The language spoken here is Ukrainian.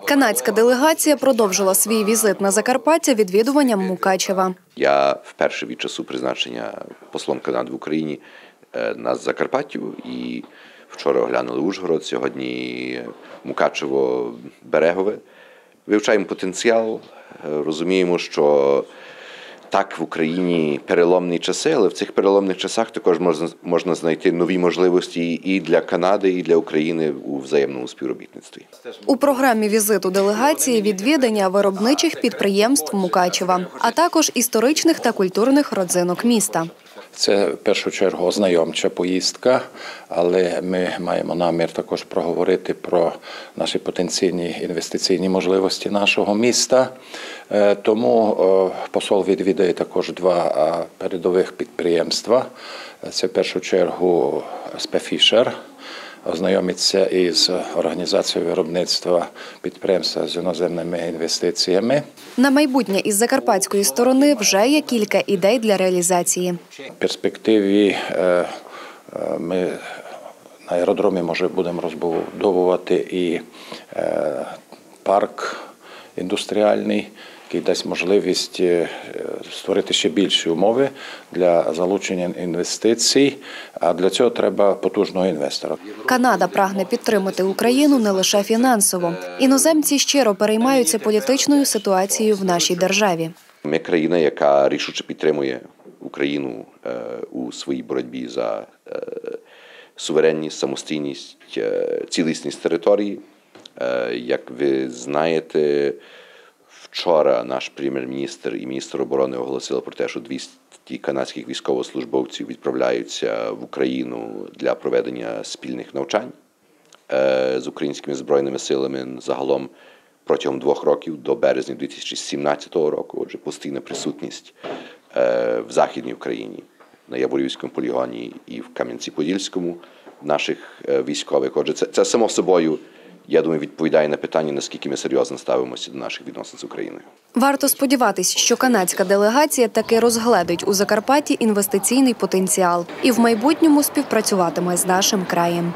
Канадська делегація продовжила свій візит на Закарпаття відвідуванням Мукачева. Я вперше від часу призначення послом Канади в Україні е, на Закарпаттю і вчора оглянули Ужгород, сьогодні Мукачево Берегове. Вивчаємо потенціал, е, розуміємо, що так в Україні переломні часи, але в цих переломних часах також можна, можна знайти нові можливості і для Канади, і для України у взаємному співробітництві. У програмі візиту делегації відвідання виробничих підприємств Мукачева, а також історичних та культурних родзинок міста. Це в першу чергу ознайомча поїздка, але ми маємо намір також проговорити про наші потенційні інвестиційні можливості нашого міста. Е, Тому посол відвідає також два передових підприємства. Це в першу чергу Спефішер. Ознайомиться із організацією виробництва підприємства з іноземними інвестиціями. На майбутнє із закарпатської сторони вже є кілька ідей для реалізації. В перспективі е, е, ми на аеродромі може будемо розбудовувати і е, парк індустріальний, який дасть можливість е, створити ще більші умови для залучення інвестицій. А для цього треба потужного інвестора. Канада прагне підтримати Україну не лише фінансово. Іноземці щиро переймаються політичною ситуацією в нашій державі. Ми країна, яка рішуче підтримує Україну е, у своїй боротьбі за е, суверенність, самостійність, цілісність території. Як ви знаєте, вчора наш прем'єр-міністр і міністр оборони оголосили про те, що 200 канадських військовослужбовців відправляються в Україну для проведення спільних навчань е, з українськими збройними силами загалом протягом двох років до березня 2017 року. Отже, постійна присутність е, в Західній Україні на Яворівському полігоні і в Кам'янці-Подільському наших е, військових. Отже, це, це само собою, я думаю, відповідає на питання, наскільки ми серйозно ставимося до наших відносин з Україною. Варто сподіватись, що канадська делегація таки розгледить у Закарпатті інвестиційний потенціал і в майбутньому співпрацюватиме з нашим краєм.